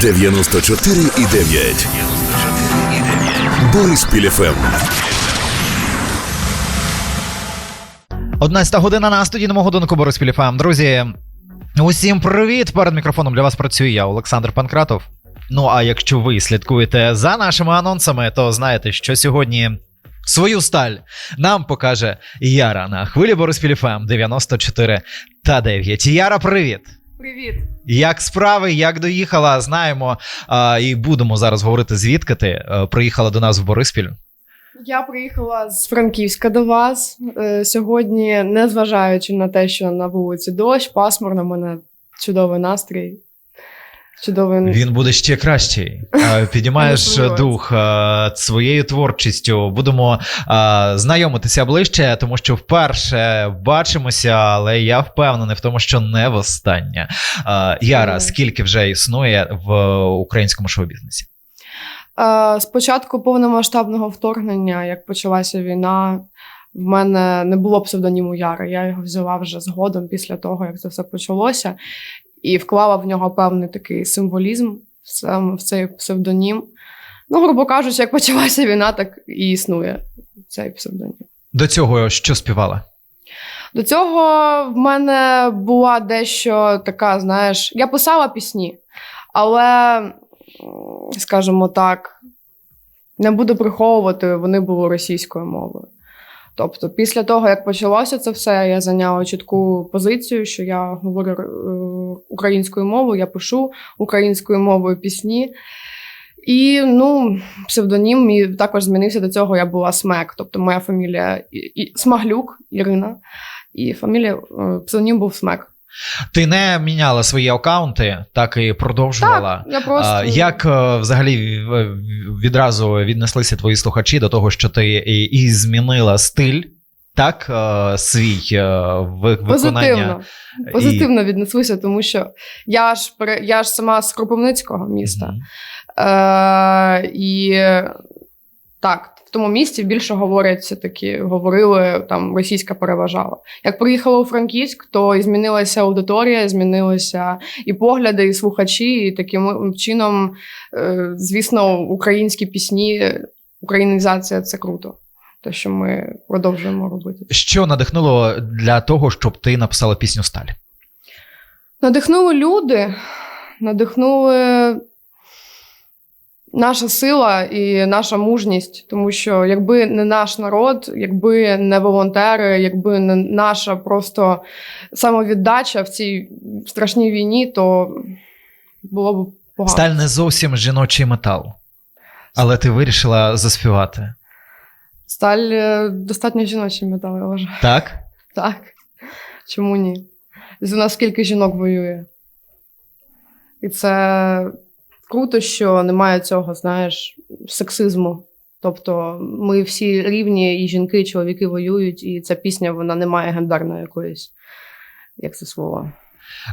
94,9. Бориспіль ФМ. 11 година на студійному годинку Бориспіль ФМ. Друзі, усім привіт! Перед мікрофоном для вас працюю я, Олександр Панкратов. Ну а якщо ви слідкуєте за нашими анонсами, то знаєте, що сьогодні свою сталь нам покаже Яра на хвилі Бориспіль ФМ 94 та 9. Яра, привіт! Привіт. Як справи, як доїхала, знаємо. А, і будемо зараз говорити, звідки ти е, приїхала до нас в Бориспіль. Я приїхала з Франківська до вас е, сьогодні, незважаючи на те, що на вулиці дощ, пасмурно, мене чудовий настрій. Чудовий Він буде ще кращий. Сумніваюся. дух своєю творчістю. Будемо знайомитися ближче, тому що вперше бачимося, але я впевнений в тому, що не востаннє. Яра, скільки вже існує в українському шоу-бізнесі? Спочатку повномасштабного вторгнення, як почалася війна, в мене не було псевдоніму Яра. Я його взяла вже згодом після того, як це все почалося, і вклала в нього певний такий символізм саме в цей псевдонім. Ну, грубо кажучи, як почалася війна, так і існує цей псевдонім. До цього що співала? До цього в мене була дещо така, знаєш, я писала пісні, але, скажімо так, не буду приховувати, вони були російською мовою. Тобто, після того, як почалося це все, я зайняла чітку позицію, що я говорю е, українською мовою, я пишу українською мовою пісні. І ну, псевдонім мій також змінився до цього. Я була Смек, тобто моя фамілія і, і, Смаглюк Ірина, і фамілія е, псевдонім був Смек. Ти не міняла свої акаунти, так і продовжувала. Так, я просто Як е, взагалі відразу віднеслися твої слухачі до того, що ти і, і змінила стиль, так, е, свій е, виконання? позитивно. Позитивно віднеслися, тому що я ж я ж сама з Кропивницького міста. Мгм. Е, і так, в тому місті більше говорять все-таки, говорили там російська переважала. Як приїхала у Франківськ, то і змінилася аудиторія, змінилися і погляди, і слухачі, і таким чином, е, звісно, українські пісні, українізація це круто. Те, що ми продовжуємо робити. Що надихнуло для того, щоб ти написала пісню Сталь? Надихнули люди, надихнули наша сила і наша мужність, тому що якби не наш народ, якби не волонтери, якби не наша просто самовіддача в цій страшній війні, то було б погано. Сталь не зовсім жіночий метал, але ти вирішила заспівати. Сталь е, достатньо жіночий метал, я вважаю. Так? Так. Чому ні? У нас скільки жінок воює. І це круто, що немає цього, знаєш, сексизму. Тобто ми всі рівні, і жінки, і чоловіки воюють, і ця пісня вона не має гендерної якоїсь. Як це слово?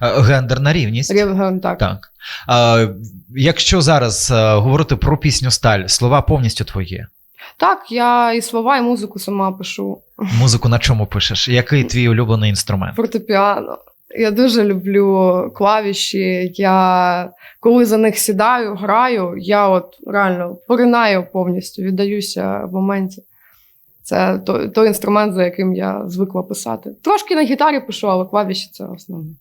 Е, Гендерна рівність. Рів- так. Так. А, якщо зараз е, говорити про пісню Сталь, слова повністю твої. так, я і слова, і музику сама пишу. Музику на чому пишеш? Який твій улюблений інструмент? Фортепіано. Я дуже люблю клавіші. Я коли за них сідаю, граю, я от реально поринаю повністю, віддаюся в моменті. Це той, той інструмент, за яким я звикла писати. Трошки на гітарі пишу, але клавіші це основне.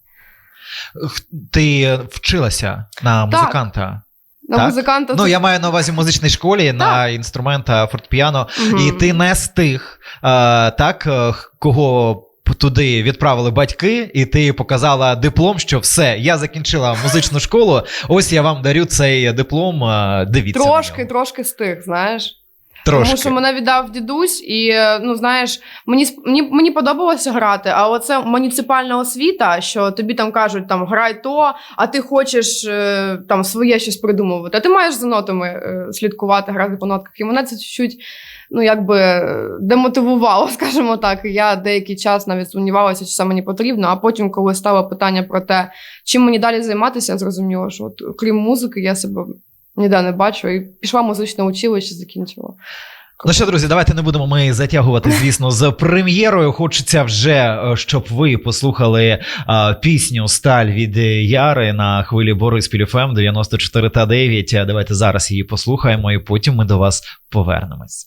Ти вчилася на Так. музиканта? На Так? музиканта Ну, я маю на увазі в музичній школі на інструмента фортепіано. Мгм. І ти не з тих, е, так, е, кого туди відправили батьки, і ти показала диплом, що все, я закінчила музичну школу. Ось я вам дарю цей диплом. е, Дивіться. Трошки, трошки з тих, знаєш. Трошки. Тому що мене віддав дідусь, і е, ну знаєш, мені мені, мені подобалося грати, а оце муніципальна освіта, що тобі там кажуть, там грай то, а ти хочеш е, там своє щось придумувати. А ти маєш за нотами слідкувати, грати по нотках. І мене це чуть-чуть ну якби демотивувало, скажімо так. Я деякий час навіть сумнівалася, чи це мені потрібно. А потім, коли стало питання про те, чим мені далі займатися, я зрозуміла, що от крім музики, я себе ніде не бачу. І пішла музичне училище, закінчила. Ну що, друзі, давайте не будемо ми затягувати, звісно, з прем'єрою. Хочеться вже, е, щоб ви послухали е, пісню Сталь від Яри на хвилі Бориспіль ФМ 94 та 9. Е, Давайте зараз її послухаємо, і потім ми до вас повернемось.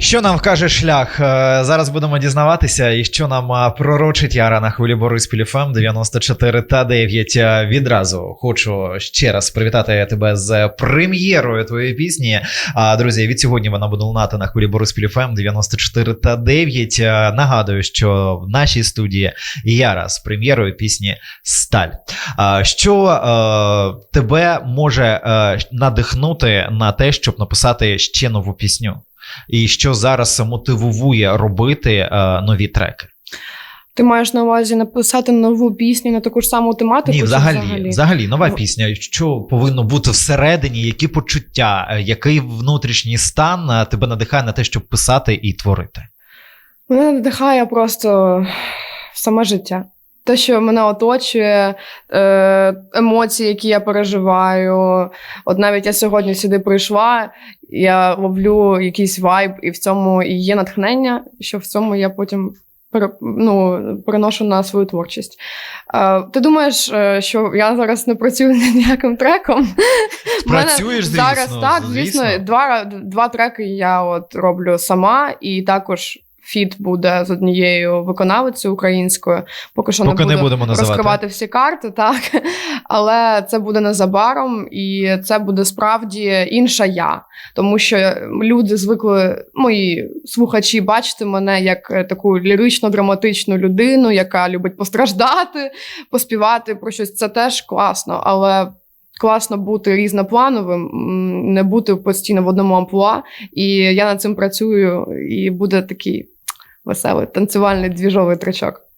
Що нам вкаже шлях? Е, Зараз будемо дізнаватися, і що нам е, пророчить Яра на хвилі Бориспіль ФМ 94 та 9. Е, Відразу хочу ще раз привітати тебе з прем'єрою твоєї пісні. Друзі, від сьогодні вона буде лунати на хвилі Бориспіль ФМ 94 та 9. Е, Нагадую, що в нашій студії Яра з прем'єрою пісні Сталь. Що тебе може надихнути на те, щоб написати ще нову пісню? І що зараз мотивує робити е, нові треки? Ти маєш на увазі написати нову пісню на таку ж саму тематику? Ні, чи взагалі, взагалі, нова Ну. пісня. Що повинно бути всередині? Які почуття, е, який внутрішній стан е, тебе надихає на те, щоб писати і творити? Мене надихає просто саме життя. Те, що мене оточує, е, емоції, які я переживаю. От навіть я сьогодні сюди прийшла, я ловлю якийсь вайб, і в цьому і є натхнення, що в цьому я потім ну, переношу на свою творчість. Е, ти думаєш, е, що я зараз не працюю над ніяким треком? Працюєш, звісно, зараз так, звісно, звісно. Два, два треки я от роблю сама, і також фіт буде з однією виконавицею українською. Поки що Поки не, не будемо називати. розкривати всі карти, так. Але це буде незабаром, і це буде справді інша я. Тому що люди звикли, мої слухачі, бачити мене як е, таку лірично-драматичну людину, яка любить постраждати, поспівати про щось. Це теж класно, але. Класно бути різноплановим, не бути постійно в одному амплуа. І я над цим працюю, і буде такий веселий танцювальний двіжовий тречок.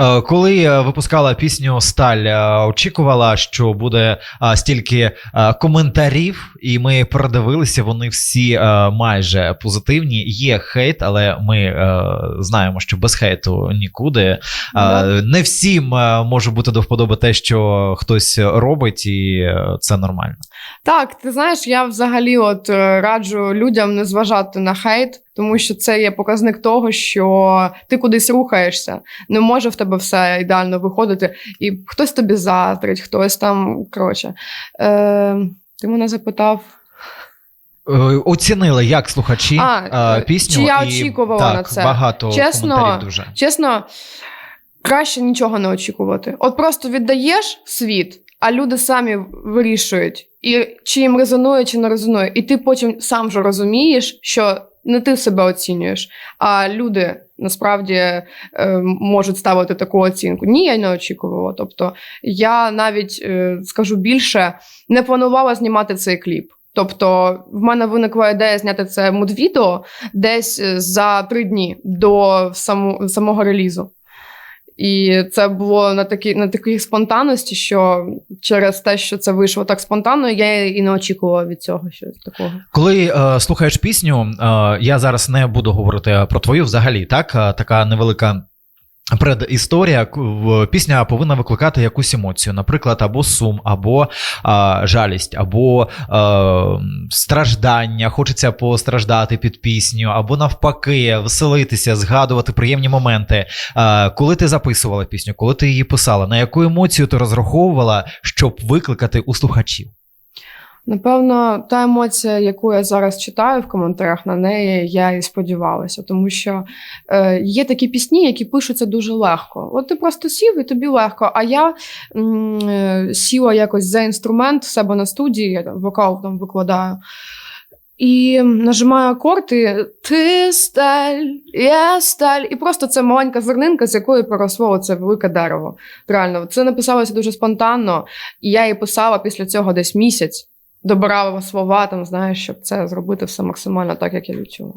Е, Коли е, випускала пісню Сталь, е, очікувала, що буде стільки коментарів, і ми передивилися. Вони всі майже позитивні. Є хейт, але ми знаємо, що без хейту нікуди. Да. Не всім може бути до вподоби те, що хтось робить, і це нормально. Так, ти знаєш, я взагалі от раджу людям не зважати на хейт, тому що це є показник того, що ти кудись рухаєшся. Не може в тебе все ідеально виходити, і хтось тобі заздрить, хтось там коротше. Е, ти мене запитав. Е, Оцінили, як слухачі А, е, е, пісню. чи я і, очікувала так, на це? Багато Чесно, коментарів дуже. Чесно, краще нічого не очікувати. От просто віддаєш світ, а люди самі вирішують, і чи їм резонує, чи не резонує. І ти потім сам же розумієш, що не ти себе оцінюєш, а люди насправді е, можуть ставити таку оцінку. Ні, я не очікувала. Тобто, я навіть е, скажу більше, не планувала знімати цей кліп. Тобто, в мене виникла ідея зняти це мудвідео десь е, за три дні до само, самого релізу. І це було на такій на такій спонтанності, що через те, що це вийшло так спонтанно, я і не очікувала від цього щось такого. Коли е, слухаєш пісню, е, я зараз не буду говорити про твою взагалі, так? Е, така невелика. Предісторія пісня повинна викликати якусь емоцію, наприклад, або сум, або а, жалість, або е, страждання. Хочеться постраждати під пісню, або навпаки, веселитися, згадувати приємні моменти. Е, коли ти записувала пісню, коли ти її писала, на яку емоцію ти розраховувала, щоб викликати у слухачів? Напевно, та емоція, яку я зараз читаю в коментарях, на неї я і сподівалася, тому що е, є такі пісні, які пишуться дуже легко. От ти просто сів і тобі легко. А я е, сіла якось за інструмент в себе на студії, я там вокал там викладаю. І нажимаю акорд, і ти сталь, я сталь. І просто це маленька зернинка, з якої поросло це велике дерево. Реально, це написалося дуже спонтанно, і я її писала після цього десь місяць добирала слова, там, знаєш, щоб це зробити все максимально так, як я відчула.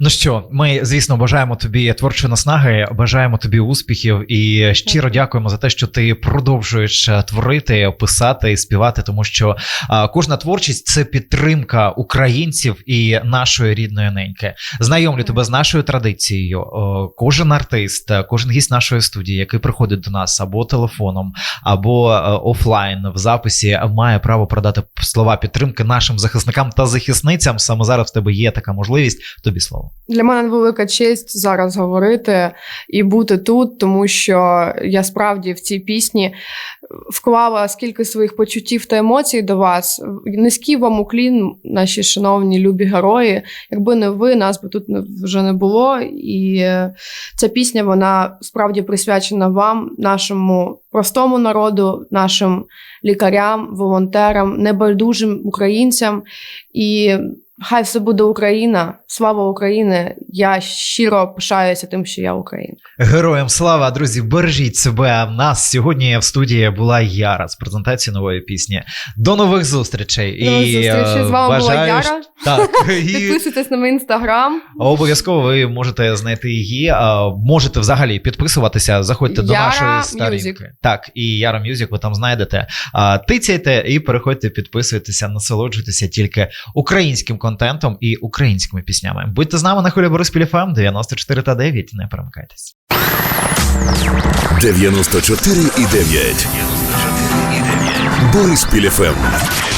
Ну що, ми, звісно, бажаємо тобі творчої наснаги, бажаємо тобі успіхів і щиро дякуємо за те, що ти продовжуєш е, творити, писати і співати, тому що а, кожна творчість це підтримка українців і нашої рідної неньки. Знайомлю тебе з нашою традицією. О, Кожен артист, е, кожен гість нашої студії, який приходить до нас або телефоном, або е, офлайн в записі, має право продати слова підтримки нашим захисникам та захисницям. Саме зараз в тебе є така можливість. Тобі слово. Для мене велика честь зараз говорити і бути тут, тому що я справді в цій пісні вклала скільки своїх почуттів та емоцій до вас. Низький вам уклін, наші шановні любі герої. Якби не ви, нас би тут вже не було. І ця пісня вона справді присвячена вам, нашому простому народу, нашим лікарям, волонтерам, небайдужим українцям. І Хай все буде Україна, слава Україні! Я щиро пишаюся тим, що я Україна. Героям слава, друзі, бережіть себе. У нас сьогодні в студії була Яра з презентації нової пісні. До нових зустрічей. Нових е, зустрічей. З вами була Яра. Так, і Підписуйтесь на мій інстаграм. обов'язково ви можете знайти її. Можете взагалі підписуватися. Заходьте до Яра нашої сторінки. Music. Так, і Яра Мюзик ви там знайдете. Тицяйте і переходьте, підписуйтеся, насолоджуйтеся тільки українським контентом і українськими піснями. Будьте з нами на хвилі Бориспіль ФМ 94 та 9. Не перемикайтесь. 94 і 9. Бориспіль ФМ.